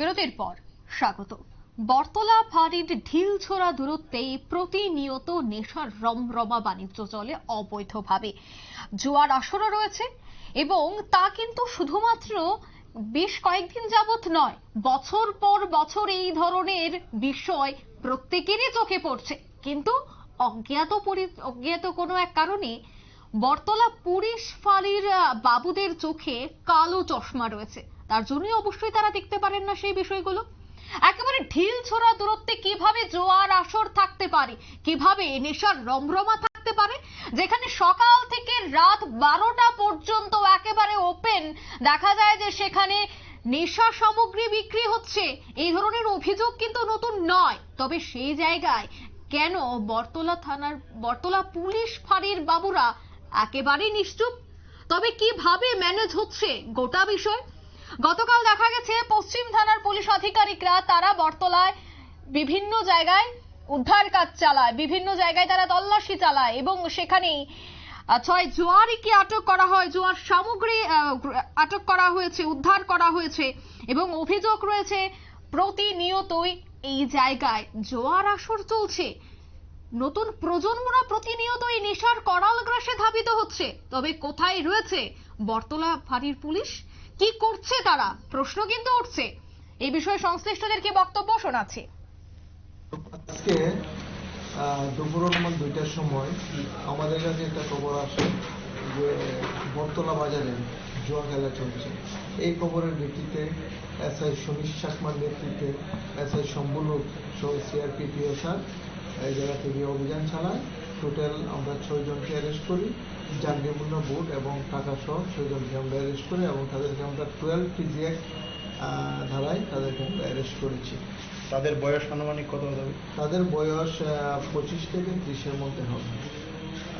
বিরতির পর স্বাগত। বর্তলা ফাঁড়ির ঢিল ছোড়া দূরত্বে প্রতিনিয়ত নেশার রমরমা বাণিজ্য চলে অবৈধভাবে। জোয়ার আসরও রয়েছে এবং তা কিন্তু শুধুমাত্র বেশ কয়েকদিন যাবত নয়, বছর পর বছর এই ধরনের বিষয় প্রত্যেকেরই চোখে পড়ছে। কিন্তু অজ্ঞাত অজ্ঞাত কোনো এক কারণে বর্তলা পুলিশ ফাঁড়ির বাবুদের চোখে কালো চশমা রয়েছে। তার জন্যই অবশ্যই তারা দেখতে পারেন না সেই বিষয়গুলো। একেবারে ঢিল ছোড়া দূরত্বে কীভাবে জোয়ার আসর থাকতে পারে, কীভাবে নেশার রমরমা থাকতে পারে, যেখানে সকাল থেকে রাত বারোটা পর্যন্ত একেবারে ওপেন দেখা যায় যে সেখানে নেশা সামগ্রী বিক্রি হচ্ছে। এই ধরনের অভিযোগ কিন্তু নতুন নয়। তবে সেই জায়গায় কেন বর্তলা থানার বর্তলা পুলিশ ফাঁড়ির বাবুরা একেবারেই নিশ্চুপ? তবে কীভাবে ম্যানেজ হচ্ছে গোটা বিষয়? গতকাল দেখা গেছে পশ্চিম থানার পুলিশ আধিকারিকরা তারা বর্তলায় বিভিন্ন জায়গায় উদ্ধার কাজ চালায়, বিভিন্ন জায়গায় তারা তল্লাশি চালায় এবং সেখানেই ছয় জোয়ারিকে আটক করা হয়, জোয়ার সামগ্রী আটক করা হয়েছে, উদ্ধার করা হয়েছে এবং অভিযোগ রয়েছে প্রতিনিয়তই এই জায়গায় জোয়ার আসর চলছে। নতুন প্রজন্মরা প্রতিনিয়ত এই নেশার করাল গ্রাসে ধাবিত হচ্ছে। তবে কোথায় রয়েছে বর্তলা ফাঁড়ির পুলিশ? কি করছে তারা? প্রশ্ন কিন্তু উঠছে। এই বিষয়ে সংশ্লিষ্টদের কি বক্তব্য শোনাচ্ছে। আজকে দুপুর অনুমান দুইটার সময় আমাদের কাছে একটা খবর আসে যে বটতলা বাজারে জুয়া খেলা চলছে। এই খবরের ভিত্তিতে এসআই সুনীশ চাকমার নেতৃত্বে এসআই শম্ভুলোক সহ সিআরপি পিএসআর এই জায়গা থেকে অভিযান চালায়। টোটাল আমরা ছয়জনকে অ্যারেস্ট করি জাঙ্গিমুন্না বুট এবং টাকা সহ ছয়জনকে আমরা অ্যারেস্ট করি এবং তাদেরকে আমরা টুয়েলভ টিজি অ্যাক্ট ধারায় তাদেরকে আমরা অ্যারেস্ট করেছি। তাদের বয়স আনুমানিক কত হবে? তাদের বয়স পঁচিশ থেকে ত্রিশের মধ্যে হবে।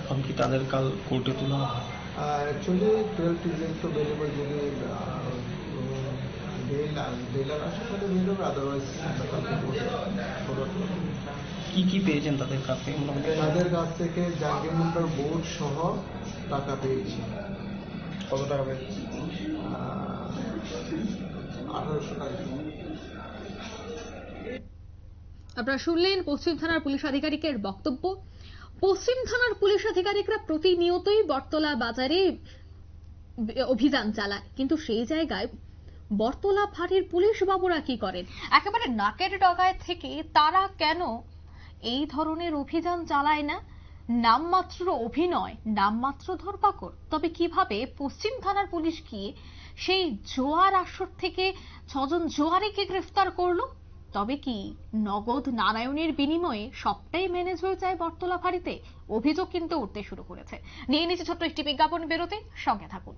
এখন কি তাদের কাল কোর্টে তোলা হবে? অ্যাকচুয়ালি টুয়েলভ টিজের তো বেরোবে যদি বেল বেলার তাহলে বেরোবে আদারওয়াইজ কি কি পেয়েছেন তাদের কাছ থেকে মোটামুটি? তাদের কাছ থেকে জাঙ্গিমুন্ডার বোর্ড সহ টাকা পেয়েছি। কত টাকা পেয়েছেন? আঠারোশো টাকা। আপনারা শুনলেন পশ্চিম থানার পুলিশ আধিকারিকের বক্তব্য। পশ্চিম থানার পুলিশ আধিকারিকরা প্রতিনিয়তই বটতলা বাজারে অভিযান চালায়। কিন্তু সেই জায়গায় বটতলা ফাঁড়ির পুলিশ বাবুরা কি করেন? একেবারে নাকের ডগায় থেকে তারা কেন এই ধরনের অভিযান চালায় না। নামমাত্র অভিনয়, নামমাত্র ধরপাকড়। তবে কীভাবে পশ্চিম থানার পুলিশ গিয়ে সেই জোয়ার আসর থেকে ছজন জোয়ারিকে গ্রেফতার করল? তবে কি নগদ নারায়ণের বিনিময়ে সবটাই ম্যানেজ হয়ে যায় বটতলা ফাঁড়িতে? অভিযোগ কিন্তু উঠতে শুরু করেছে। নিয়ে নিচ্ছে ছোট্ট একটি বিজ্ঞাপন বেরোতে, সঙ্গে থাকুন।